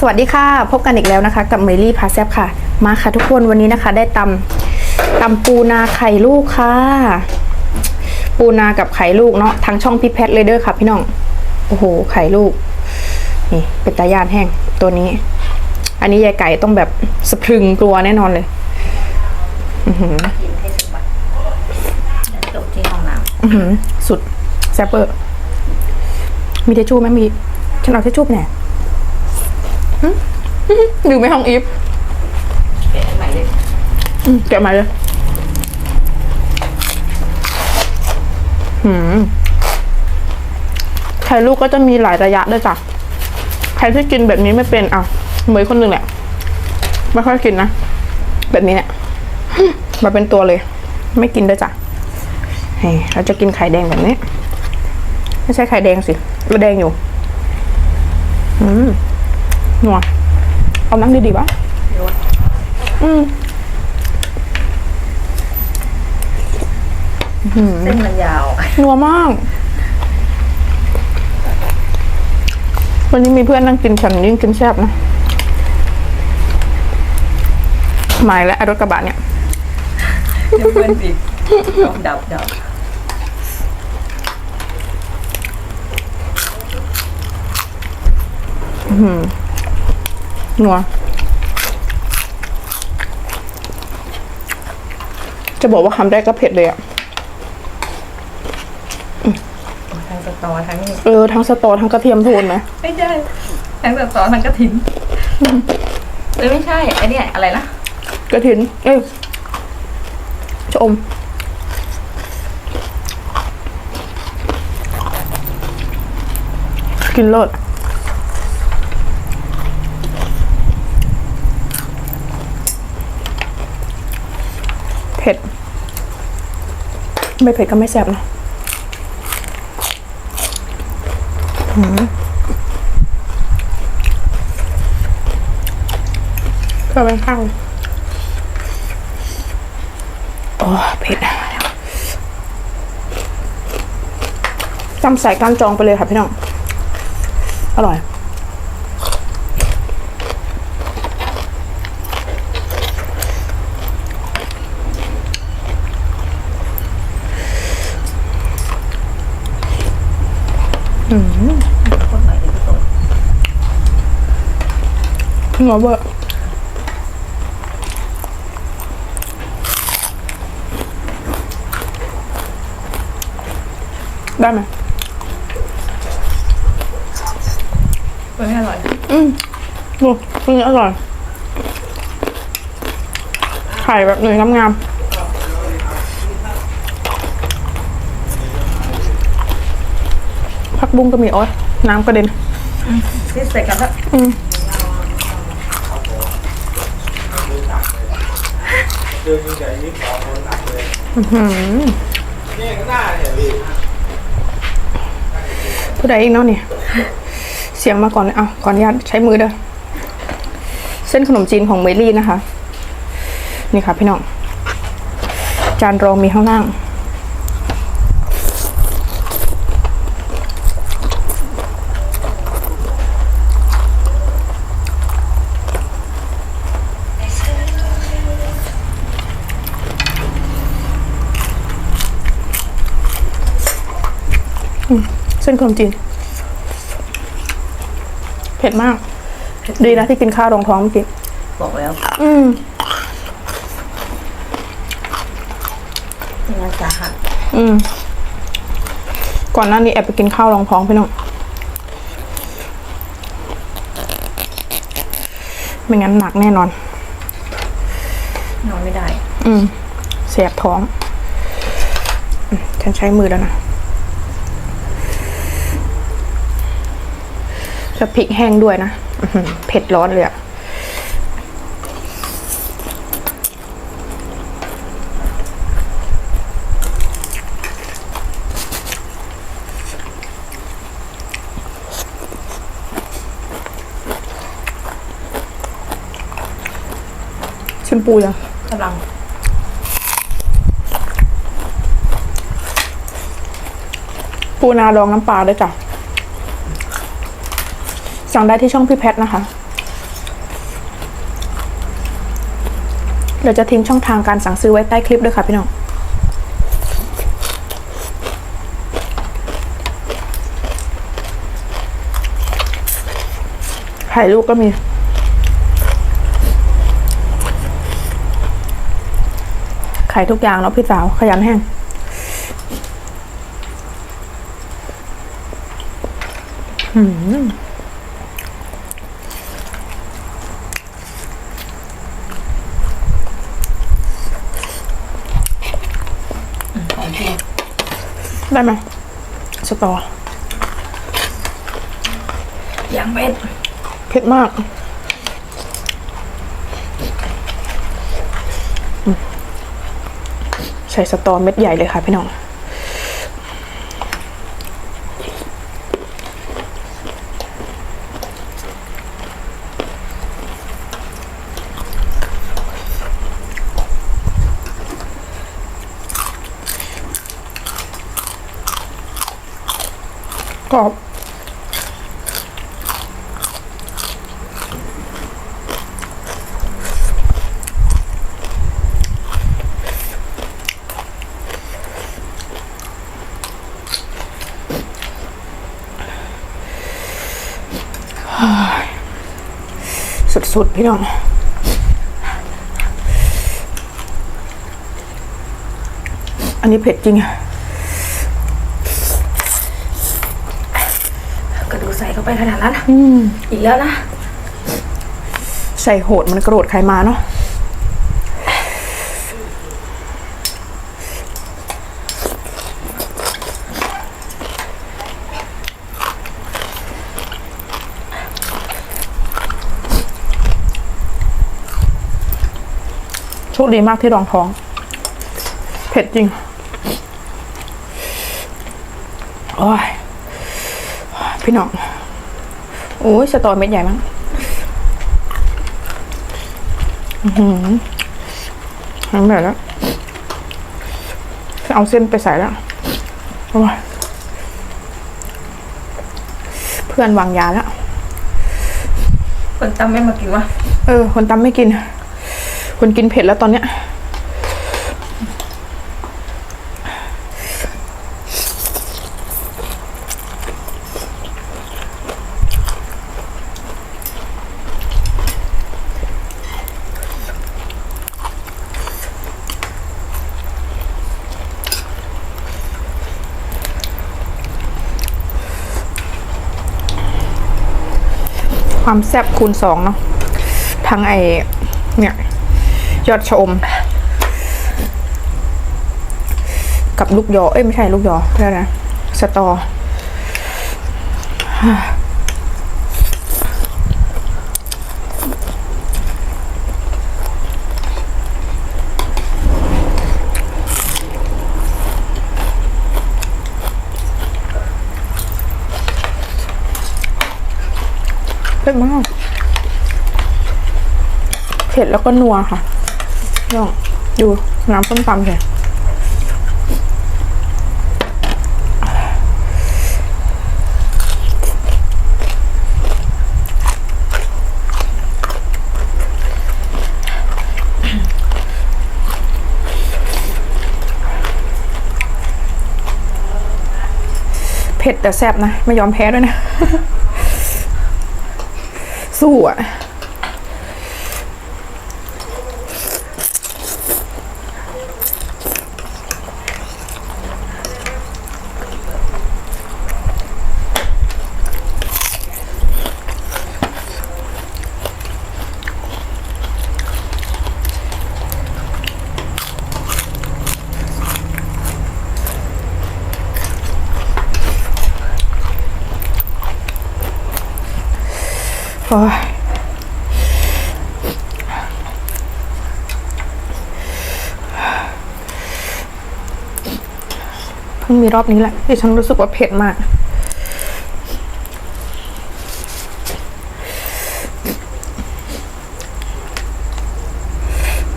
สวัสดีค่ะ พบกันอีกแล้วนะคะ กับเมลี่พาแซบค่ะ มาค่ะทุกคนวันนี้นะคะ ได้ตำตำปูนาไข่ลูกค่ะ ปูนากับไข่ลูกเนาะทางช่องพี่แพทเลยเด้อค่ะ พี่น้องโอ้โหไข่ลูก นี่ เป็นตายานแห้งตัวนี้ อันนี้ยายไก่ต้องแบบสะพรึงกลัวแน่นอนเลยกินให้สุดบัตแล้วจบที่ห้องน้อื้อหือสุดแซบเปอร์มีเทชชู่ไหมมีฉันเอาเทชชู่ไปไหน หึหึอยู่ไม่ห้องอีฟำเป็นใหม่เลยอืมแกะมาเลยหืมไข่ลูกก็จะมีหลายระยะด้วยจ้ะใครที่กินแบบนี้ไม่เป็นอะเหมยคนหนึ่งแหละ ไม่ค่อยกินนะ แบบนี้เนี่ยมาเป็นตัวเลย ไม่กินด้วยจ้ะเฮ้ยเราจะกินไข่แดงแบบนี้ ไม่ใช่ไข่แดงสิเราแดงอยู่ อืม นัวเอานั่งดีๆวะรสอืมเส้นมันยาว นัวมาก วันนี้มีเพื่อนนั่งกินฉันยิ่งกินแซ่บนะหมายและไอ้รถกระบะเนี่ยเพื่อนปิดดับดับ นัว จะบอกว่าคำแรกก็เผ็ดเลยอะทั้งสตอทั้งเออ ทั้งสตอทั้งกระเทียมโทนไหมไม่ใช่ทั้งสตอทั้งกระถิ่นเอ้ยไม่ใช่ไอเนี่ยอะไรนะกระถิน เอ้ยชะอมกินเลิศเผ็ด ไม่เผ็ดก็ไม่แซ่บนะหืมเพื่อเป็นข้างโอ้เผ็ดจำใส่การจองไปเลยค่ะพี่น้อง อร่อย คนใหม่เลยทุกคน นัวเบอร์ได้ไหมเไม่อร่อย อืมดูตัวนี้อร่อย ไข่แบบหน่วยงามๆผักบุ้งก็มีโอ๊ยน้ำกระเด็นที่ใส่กันแล้วอืม เดินยิ่งใหญ่ยิ่งขอคนหนักเลยหืมนี่ข้างหน้าเนี่ยพี่ผู้ใดอีกเนาะเนี่ย เสียงมาก่อนเลยเอาก่อนอนุญาตใช้มือเด้อเส้นขนมจีนของเมลี่นะคะ นี่ค่ะพี่น้อง จานรองมีข้างล่าง เส้นขนมจีนเผ็ดมาก ดีนะที่กินข้าวรองท้องเมื่อกี้บอกแล้วอืมงานสาหัสอืม ก่อนหน้านี้แอบไปกินข้าวรองท้องพี่น้องไม่งั้นหนักแน่นอน นอนไม่ได้ อืมเสียบท้องอืมฉันใช้มือแล้วนะ จะพริกแห้งด้วยนะอื้อหือเผ็ดร้อนเลยอะชิมปูยังกำลังปูนาดองน้ำปลาด้วยจ้ะ สั่งได้ที่ช่องพี่แพทนะคะเราจะทิ้งช่องทางการสั่งซื้อไว้ใต้คลิปด้วยค่ะพี่น้องไข่ลูกก็มีไข่ทุกอย่างเนาะพี่สาวขยันแห้งอืม ได้ไหมสตอยังเป็นเผ็ดมากอืมใส่สตอเม็ดใหญ่เลยค่ะพี่น้อง กรอบสุดๆ พี่น้องอันนี้เผ็ดจริงกระดูกใส่เข้า ไปขนาดนั้นอีกแล้วนะ ใส่โหดมันกระโดดใครมาเนาะโชคดีมากที่รองท้อง เผ็ดจริงโอ้ยพี่น้อง โอ้ยสตอเม็ดใหญ่มากทำแบบแล้ว เอาเส้นไปใส่แล้วโอ้ยเพื่อนวางยาแล้ว คนตำไม่มากินวะ เออ คนตำไม่กิน คนกินเผ็ดแล้วตอนเนี้ย ความแซ่บคูณสองเนาะทั้งไอเนี่ยยอดชอมกับลูกยอ เอ้ยไม่ใช่ลูกยอเรียกนะสตอ ผ็ดมากเผ็ดแล้วก็นัวค่ะลองดูน้ำส้มตำเลยเผ็ดแต่แซ่บนะ ไม่ยอมแพ้ด้วยนะ สู้อะ โอ้ยเพิ่งมีรอบนี้แหละที่ฉันรู้สึกว่าเผ็ดมาก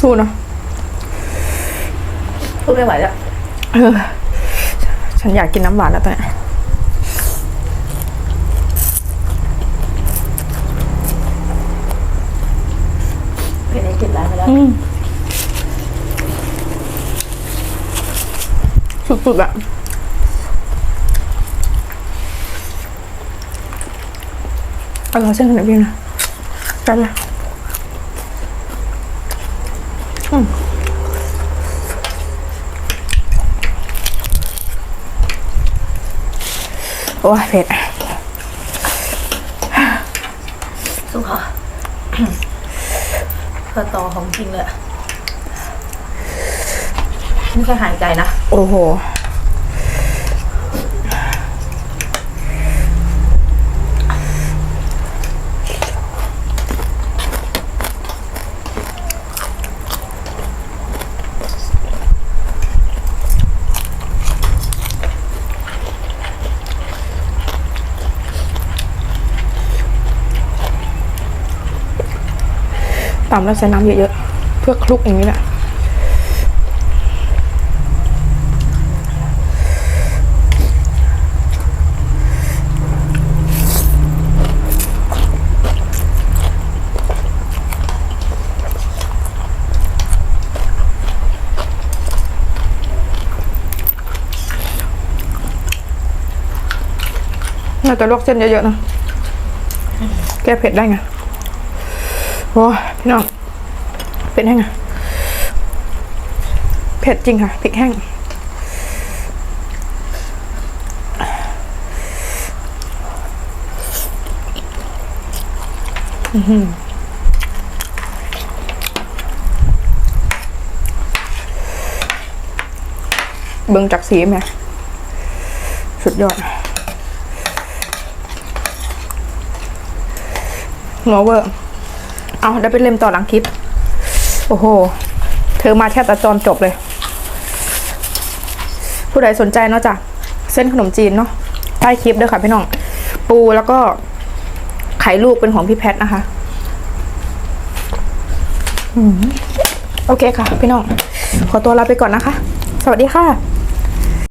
สู้เนอะพูดไม่ไหวแล้วเออ ฉันอยากกินน้ำหวานแล้วตอนเนี้ สุดๆอะอร่อยเส้นกันพี่นะกันละอืมโอ้ยเผ็ดสุขอ เธอต่อของจริงเลยนี่แค่หายใจนะ โอ้โห ตำแล้วใส่น้ำเยอะๆ เพื่อคลุกอย่างนี้แหละเราจะลวกเส้นเยอะๆนะ แก้เผ็ดได้ไง โอ้ยพี่น้องเผ็ดแห้งอะเผ็ดจริงค่ะพริกแห้งอื้อหือเบิ่งจากสีไหมสุดยอดหัวเวอร์ เอาได้ไปเล่มต่อหลังคลิป โอ้โห เธอมาแค่ตัดจอนจบเลย ผู้ใดสนใจเนาะจ้ะ เส้นขนมจีนเนาะใต้คลิปด้วยค่ะพี่น้อง ปูแล้วก็ไข่ลูกเป็นของพี่แพทนะคะอโอเคค่ะ พี่น้อง ขอตัวลาไปก่อนนะคะ สวัสดีค่ะ